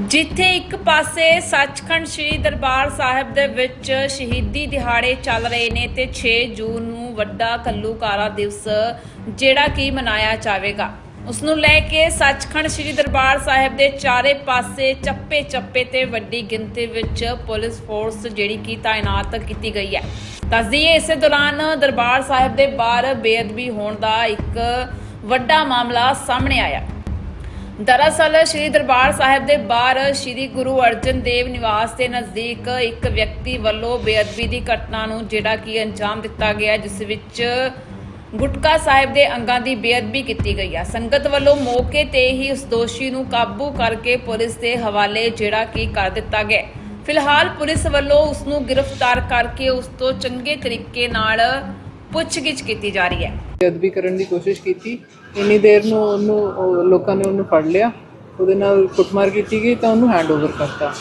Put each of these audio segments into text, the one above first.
ਜਿੱਥੇ ਇੱਕ ਪਾਸੇ ਸੱਚਖੰਡ ਸ੍ਰੀ ਦਰਬਾਰ ਸਾਹਿਬ ਦੇ ਵਿੱਚ ਸ਼ਹੀਦੀ ਦਿਹਾੜੇ ਚੱਲ ਰਹੇ ਨੇ ਤੇ 6 ਜੂਨ ਨੂੰ ਵੱਡਾ ਕੱਲੂਕਾਰਾ ਦਿਵਸ ਜਿਹੜਾ ਕਿ ਮਨਾਇਆ ਜਾਵੇਗਾ। ਉਸ ਨੂੰ ਲੈ ਕੇ ਸੱਚਖੰਡ ਸ੍ਰੀ ਦਰਬਾਰ ਸਾਹਿਬ ਦੇ ਚਾਰੇ ਪਾਸੇ ਚੱਪੇ ਚੱਪੇ ਤੇ ਵੱਡੀ ਗਿਣਤੀ ਵਿੱਚ ਪੁਲਿਸ ਫੋਰਸ ਜਿਹੜੀ ਕਿ ਤਾਇਨਾਤ ਕੀਤੀ ਗਈ ਹੈ। ਦੱਸਦੀ ਹੈ ਇਸੇ ਦੌਰਾਨ ਦਰਬਾਰ ਸਾਹਿਬ ਦੇ ਬਾਹਰ ਬੇਅਦਬੀ ਹੋਣ ਦਾ ਇੱਕ ਵੱਡਾ ਮਾਮਲਾ ਸਾਹਮਣੇ ਆਇਆ। ਦਰਅਸਲ ਸ਼੍ਰੀ ਦਰਬਾਰ ਸਾਹਿਬ ਦੇ ਬਾਹਰ ਸ਼੍ਰੀ ਗੁਰੂ ਅਰਜਨ ਦੇਵ ਨਿਵਾਸ ਦੇ ਨਜ਼ਦੀਕ ਇੱਕ ਵਿਅਕਤੀ ਵੱਲੋਂ ਬੇਅਦਬੀ ਦੀ ਘਟਨਾ ਨੂੰ ਜਿਹੜਾ ਕਿ ਅੰਜਾਮ ਦਿੱਤਾ ਗਿਆ ਜਿਸ ਵਿੱਚ ਗੁਟਕਾ ਸਾਹਿਬ ਦੇ ਅੰਗਾਂ ਦੀ ਬੇਅਦਬੀ ਕੀਤੀ ਗਈ ਹੈ। ਸੰਗਤ ਵੱਲੋਂ ਮੌਕੇ ਤੇ ਹੀ ਉਸ ਦੋਸ਼ੀ ਨੂੰ ਕਾਬੂ ਕਰਕੇ ਪੁਲਿਸ ਦੇ ਹਵਾਲੇ ਜਿਹੜਾ ਕਿ ਕਰ ਦਿੱਤਾ ਗਿਆ ਫਿਲਹਾਲ ਪੁਲਿਸ ਵੱਲੋਂ ਉਸ ਨੂੰ ਗ੍ਰਿਫਤਾਰ ਕਰਕੇ ਉਸ ਤੋਂ ਚੰਗੇ ਤਰੀਕੇ ਨਾਲ ਪੁੱਛਗਿੱਛ ਕੀਤੀ ਜਾ ਰਹੀ ਹੈ। ਬੇਅਦਬੀ ਕਰਨ ਦੀ ਕੋਸ਼ਿਸ਼ ਕੀਤੀ। ਇੰਨੀ ਦੇਰ ਨੂੰ ਉਹਨੂੰ ਉਹ ਲੋਕਾਂ ਨੇ ਉਹਨੂੰ ਫੜ ਲਿਆ। ਉਹਦੇ ਨਾਲ ਕੁੱਟਮਾਰ ਕੀਤੀ ਗਈ ਤਾਂ ਉਹਨੂੰ ਹੈਂਡਓਵਰ ਕਰਤਾ।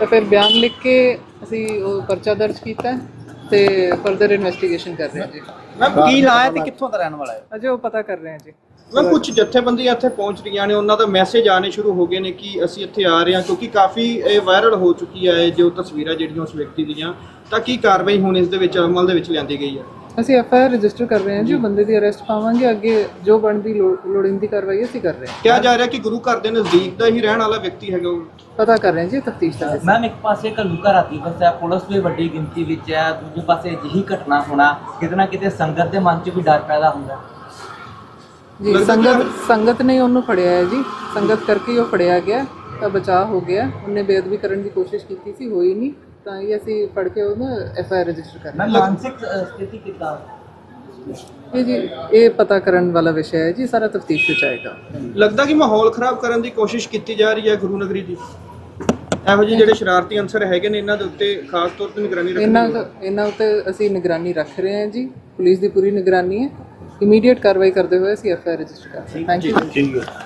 ਤਾਂ ਫਿਰ ਬਿਆਨ ਲਿਖ ਕੇ ਅਸੀਂ ਉਹ ਪਰਚਾ ਦਰਜ ਕੀਤਾ ਤੇ ਫਰਦਰ ਇਨਵੈਸਟੀਗੇਸ਼ਨ ਕਰ ਰਹੇ ਹਾਂ ਜੀ। ਮੈਂ ਕੀ ਲਾਇਆ ਤੇ ਕਿੱਥੋਂ ਦਾ ਰਹਿਣ ਵਾਲਾ ਹੈ? ਅਜੇ ਉਹ ਪਤਾ ਕਰ ਰਹੇ ਹਾਂ ਜੀ। ਮੈਂ ਕੁਝ ਜਥੇਬੰਦੀਆਂ ਇੱਥੇ ਪਹੁੰਚ ਰਹੀਆਂ ਨੇ। ਉਹਨਾਂ ਦਾ ਮੈਸੇਜ ਆਣੇ ਸ਼ੁਰੂ ਹੋ ਗਏ ਨੇ ਕਿ ਅਸੀਂ ਇੱਥੇ ਆ ਰਹੇ ਹਾਂ ਕਿਉਂਕਿ ਕਾਫੀ ਇਹ ਵਾਇਰਲ ਹੋ ਚੁੱਕੀ ਹੈ ਇਹ ਜੋ ਤਸਵੀਰਾਂ ਜਿਹੜੀਆਂ ਉਸ ਵਿਅਕਤੀ ਦੀਆਂ। ਤਾਂ ਕੀ ਕਾਰਵਾਈ ਹੁਣ ਇਸ ਦੇ ਵਿੱਚ ਅਮਲ ਦੇ ਵਿੱਚ ਲਿਆਂਦੀ ਗਈ ਹੈ? ਅਸੀਂ ਐਫ ਆਈ ਆਰ ਰਜਿਸਟਰ ਕਰ ਰਹੇ ਹਾਂ ਜੀ ਉਹ ਬੰਦੇ ਦੀ ਅਰੈਸਟ ਪਾਵਾਂਗੇ ਅੱਗੇ ਜੋ ਬਣਦੀ ਲੋੜ- ਲੋੜੀਂਦੀ ਕਾਰਵਾਈ ਅਸੀਂ ਕਰ ਰਹੇ ਹਾਂ। ਕਿਹਾ ਜਾ ਰਿਹਾ ਕਿ ਗੁਰੂ ਘਰ ਦੇ ਨਜ਼ਦੀਕ ਦਾ ਹੀ ਰਹਿਣ ਵਾਲਾ ਵਿਅਕਤੀ ਹੈਗਾ ਉਹ। ਪਤਾ ਕਰ ਰਹੇ ਹਾਂ ਜੀ ਤਫਤੀਸ਼ ਦਾ। ਮੈਮ ਇੱਕ ਪਾਸੇ ਘੱਲੂਘਾਰਾ ਰਾਤੀ ਵਸਿਆ ਪੁਲਿਸ ਵੀ ਵੱਡੀ ਗਿਣਤੀ ਵਿੱਚ ਹੈ ਦੂਜੇ ਪਾਸੇ ਅਜਿਹੀ ਘਟਨਾ ਹੋਣਾ ਕਿਤੇ ਨਾ ਕਿਤੇ ਸੰਗਤ ਦੇ ਮਨ 'ਚ ਵੀ ਡਰ ਪੈਦਾ ਹੁੰਦਾ ਜੀ ਸੰਗਤ ਸੰਗਤ ਨੇ ਉਹਨੂੰ ਫੜਿਆ ਹੈ ਜੀ ਸੰਗਤ ਕਰਕੇ ਹੀ ਉਹ ਫੜਿਆ ਗਿਆ ਤਾਂ ਬਚਾਅ ਹੋ ਗਿਆ ਉਹਨੇ ਬੇਅਦਬੀ ਕਰਨ ਦੀ ਕੋਸ਼ਿਸ਼ ਕੀਤੀ ਸੀ ਹੋਈ ਨਹੀਂ। ਤਾਂ ਇਹ ਅਸੀਂ ਫੜ ਕੇ ਉਹਨੂੰ ਐਫ ਆਈ ਰਜਿਸਟਰ ਕਰ ਮੈਂ ਮਾਨਸਿਕ ਅ, ਸਥਿਤੀ ਕਿੱਦਾਂ? ਇਹ ਜੀ ਇਹ ਪਤਾ ਕਰਨ ਵਾਲਾ ਵਿਸ਼ਾ ਹੈ ਜੀ ਸਾਰਾ ਤਫਤੀਸ਼ ਵਿੱਚ ਆਏਗਾ। ਲੱਗਦਾ ਕਿ ਮਾਹੌਲ ਖਰਾਬ ਕਰਨ ਦੀ ਕੋਸ਼ਿਸ਼ ਕੀਤੀ ਜਾ ਰਹੀ ਹੈ ਗੁਰੂ ਨਗਰੀ ਦੀ। ਇਹੋ ਜਿਹੇ ਜਿਹੜੇ ਸ਼ਰਾਰਤੀ ਅੰਸਰ ਹੈਗੇ ਨੇ ਇਹਨਾਂ ਦੇ ਉੱਤੇ ਖਾਸ ਤੌਰ ਤੇ ਨਿਗਰਾਨੀ ਰੱਖਣੀ ਇਹਨਾਂ ਇਹਨਾਂ ਉੱਤੇ ਅਸੀਂ ਨਿਗਰਾਨੀ ਰੱਖ ਰਹੇ ਹਾਂ ਜੀ। ਪੁਲਿਸ ਦੀ ਪੂਰੀ ਨਿਗਰਾਨੀ ਹੈ। ਇਮੀਡੀਏਟ ਕਾਰਵਾਈ ਕਰਦੇ ਹੋਏ ਅਸੀਂ ਐਫ ਆਈ ਰਜਿਸਟਰ ਕਰ ਰਹੇ ਹਾਂ। Thank you